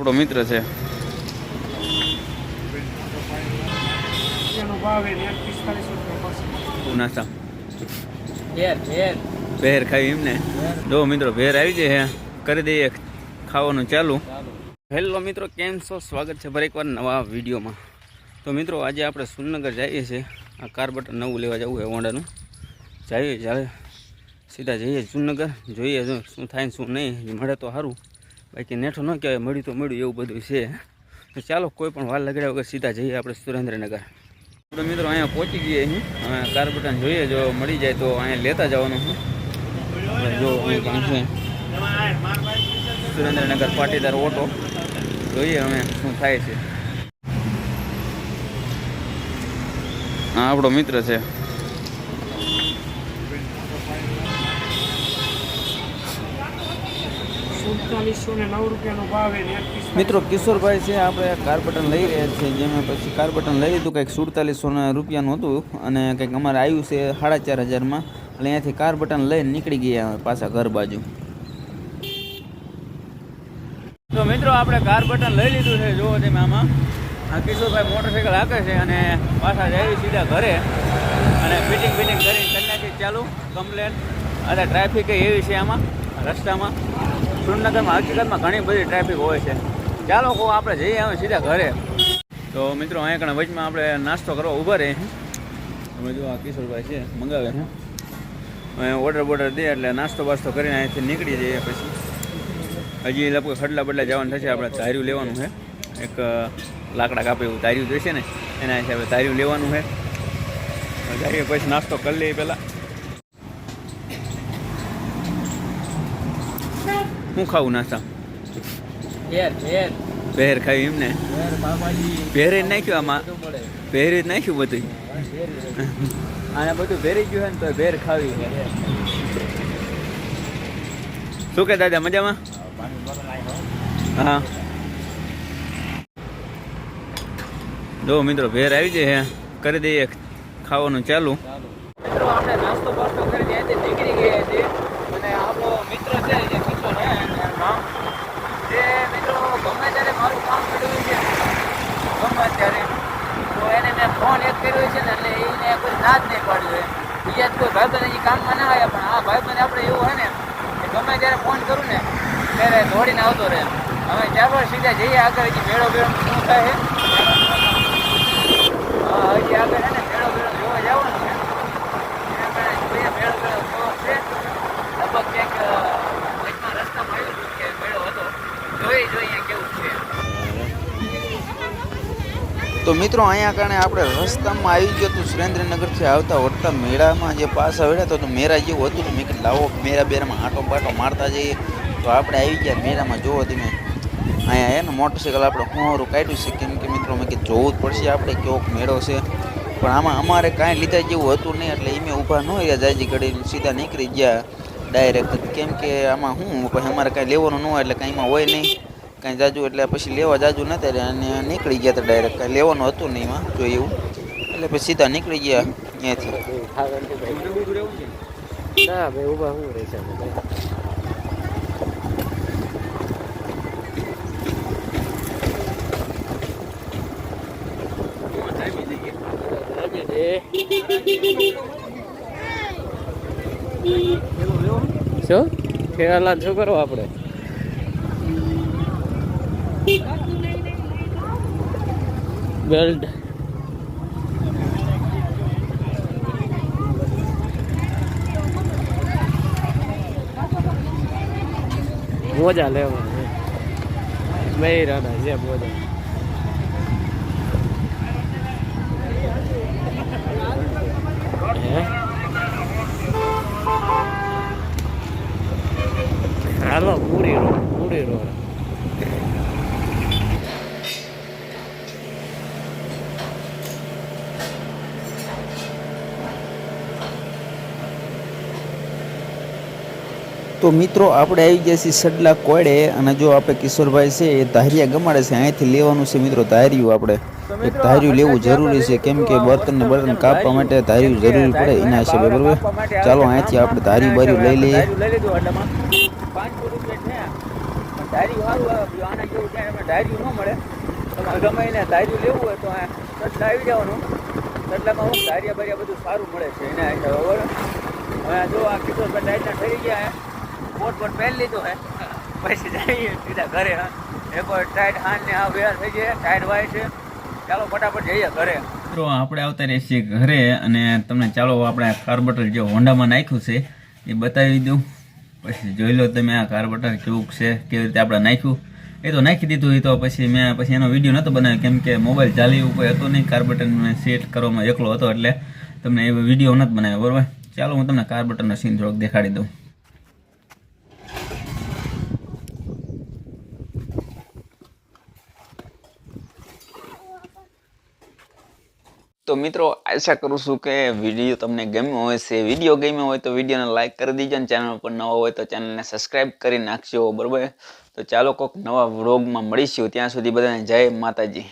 આપણો મિત્ર છે. નાસ્તા? ભેર ખાવી એમને? જો મિત્રો ભેર આવી જાય છે કરી દઈએ ખાવાનું ચાલુ. હેલો મિત્રો કેમ છો? સ્વાગત છે ફરી એકવાર નવા વિડીયોમાં. તો મિત્રો આજે આપણે સુરનગર જઈએ છીએ. આ કાર બટન નવું લેવા જવું છે હોન્ડાનું જઈએ જ્યારે સીધા જઈએ સુરનગર જોઈએ શું થાય ને શું નહીં. મળે તો સારું. બાકી નેઠો ન કહેવાય, મળ્યું તો મળ્યું, એવું બધું છે. ચાલો, કોઈ પણ વાર લગાડ્યા વગર સીધા જઈએ આપણે સુરેન્દ્રનગર. આપણે મિત્રો, અહીંયા પહોંચી ગયા અહીં. હવે કાર બટન જોઈએ, જો મળી જાય તો અહીંયા લેતા જવાનું છે. જો સુરેન્દ્રનગર પાટીદાર ઓટો. જોઈએ અમે શું થાય છે. હા, આપણો મિત્ર છે. મિત્રો, કિશોરભાઈ છે, આપણે કાર બટન લઈ રહ્યા છીએ જેમાં પછી કાર લઈ લીધું, કંઈક સુડતાલીસો રૂપિયાનું હતું અને કંઈક અમારે આવ્યું છે સાડા ચાર હજારમાં. એટલે અહીંયાથી કાર બટન લઈને નીકળી ગયા પાછા ઘર બાજુ. તો મિત્રો, આપણે કાર બટન લઈ લીધું છે, જુઓ તમે આમાં. આ કિશોરભાઈ મોટરસાઇકલ હાકે છે અને પાછા જાય સીધા ઘરે. અને ફિટિંગ ફિટિંગ કરી કરી ચાલુ કમ્પ્લેન અને ટ્રાફિક એવી છે આમાં, રસ્તામાં. સુરનગરમાં હકીકતમાં ઘણી બધી ટ્રાફિક હોય છે. ચાલો કહો, આપણે જઈએ હવે સીધા ઘરે. તો મિત્રો, અહીંયા કણ વચમાં આપણે નાસ્તો કરવા ઊભા રહીએ અમે જો આ કિશોરભાઈ છે, મંગાવે છે ઓર્ડર બોર્ડર દે એટલે નાસ્તો બાસ્તો કરીને અહીંથી નીકળી જઈએ પછી. હજી લગભગ ખડલા બદલા જવાનું થશે, આપણે ધાર્યું લેવાનું છે એક લાકડા કાપે એવું ધાર્યું જોઈશે ને, એના હિસાબે ધાર્યું લેવાનું છે ધાર્યું પછી નાસ્તો કરી લઈએ પહેલાં. શું ખાવું નાસ્તા? ભેર ખાવી એમને? પહેરે જ નાખ્યું આમાં? પહેરે જ નાખ્યું બધું? આને બધું ભેરી ગયું હોય ને તો ભેર ખાવી શું કે દાદા મજામાં? હા. જો મિત્રો ભેર આવી જાય કરી દઈએ ખાવાનું ચાલુ. મિત્રો આપણે નાસ્તો બાસ્તો કરી ત્યાંથી નીકળી ગયા છીએ અને આપણો મિત્ર છે જે કિશોર છે એનું નામ જે મિત્રો ગમે ત્યારે મારું કામ કર્યું છે ગમે ત્યારે તો એને મેં ફોન એક કર્યો છે ને એટલે એને કોઈ ના જ નહીં પાડ્યું બીજા કોઈ ભાઈબંધ હજી કામમાં ના આવ્યા, પણ આ ભાઈબંધ આપણે એવું હોય ને, કે ગમે ત્યારે ફોન કરું ને, ત્યારે દોડીને આવતો રહે અમે ચાલો સીધા જઈએ આગળ, હજી મેળો બેળો શું થાય હજી આગળ છે ને મેળો બેળો જોવા જવાનું છે એના કારણે જોઈએ મેળો બેળો કેવો છે લગભગ ક્યાંક વચમાં રસ્તામાં આવ્યું હતું કે મેળો હતો જોઈ જોઈએ કેવું છે તો મિત્રો, અહીંયા કારણે આપણે રસ્તામાં આવી ગયો હતું સુરેન્દ્રનગરથી આવતા વળતા મેળામાં જે પાસ આવેલા તો મેળા જેવું હતું મેં કે લાવો મેળા બેરામાં આટો પાટો મારતા જઈએ. તો આપણે આવી ગયા મેળામાં, જોવો તમે. અહીંયા એને મોટરસાઇકલ આપણે હોરું કાઢ્યું છે. કેમ કે મિત્રો મેં કે જોવું જ પડશે આપણે કેવોક મેળો છે. પણ આમાં અમારે કાંઈ લીધા જેવું હતું નહીં, એટલે એમે ઊભા ન રહ્યા, જાજી ઘડી સીધા નીકળી ગયા. ડાયરેક્ટ કેમ કે આમાં હું અમારે કાંઈ લેવાનું ન હોય, એટલે કાંઈમાં હોય નહીં. કાંઈ જાજુ એટલે પછી લેવા જાજુ નતા ત્યારે અને નીકળી ગયા હતા ડાયરેક્ટ કાંઈ લેવાનું હતું નહીં એમાં જોઈએ એવું. એટલે પછી સીધા નીકળી ગયા ત્યાંથી ના, ભાઈ, ઊભા હું ખેરાલા શું? કરો આપણે? Build. mua trả leo mây ra đại diện mua trả તો મિત્રો આપણે આવી ગયા છીએ સડલા કોયડે અને જો આપણે કિશોરભાઈ છે એ ધારિયા ગમાડે છે અહીંથી લેવાનું છે મિત્રો ધાર્યું આપણે. એક ધાર્યું લેવું જરૂરી છે કેમ કે બર્તનને બર્તન કાપવા માટે ધાર્યું જરૂરી પડે એના હિસાબે બરાબર? ચાલો અહીંથી આપણે ધાર્યું બાર્યું લઈ લઈએ. ગમે એને ધાર્યું લેવું હોય તો આવી જવાનું. ધાર્યા બાર્યા બધું સારું મળે છે એના હિસાબે બરાબર? હવે જો આ કિશોરભાઈ ટાઈટના થઈ ગયા હે કોટ પહેરી લીધો હે. પછી જઈએ સીધા ઘરે, હા. એક વાર ટાઈટ હાન ને આ વેર થઈ જાય ટાઈટ વાય છે. ચાલો ફટાફટ જઈએ ઘરે. મિત્રો, આપણે આવતા રહીએ છીએ ઘરે અને તમને ચાલો આપણે કાર્બોટર જે હોન્ડામાં નાખ્યું છે, એ બતાવી દઉં. પછી જોઈ લો તમે આ કાર્બોટર કેવું છે, કેવી રીતે આપણે નાખ્યું. એ તો નાખી દીધું, એ તો પછી મેં પછી એનો વીડિયો નહોતો બનાવ્યો, કેમ કે મોબાઈલ ચાલી એવું કોઈ હતું નહીં કાર્બોટરને સેટ કરવામાં એકલો હતો એટલે તમને એ વીડિયો નથી બનાવ્યો, બરાબર? ચાલો હું તમને કાર્બોટરનો સીન થોડોક દેખાડી દઉં. મિત્રો, આશા કરું છું કે વીડિયો તમને ગમ્યો હોય, છે વીડિયો ગમ્યો હોય તો વિડીયોને લાઇક કરી દીજો અને ચેનલ પર નવા હોય તો ચેનલને સબસ્ક્રાઈબ કરી નાખજો, બરાબર? તો ચાલો કોઈક નવા વ્લોગમાં મળીશું. ત્યાં સુધી બધાને જય માતાજી.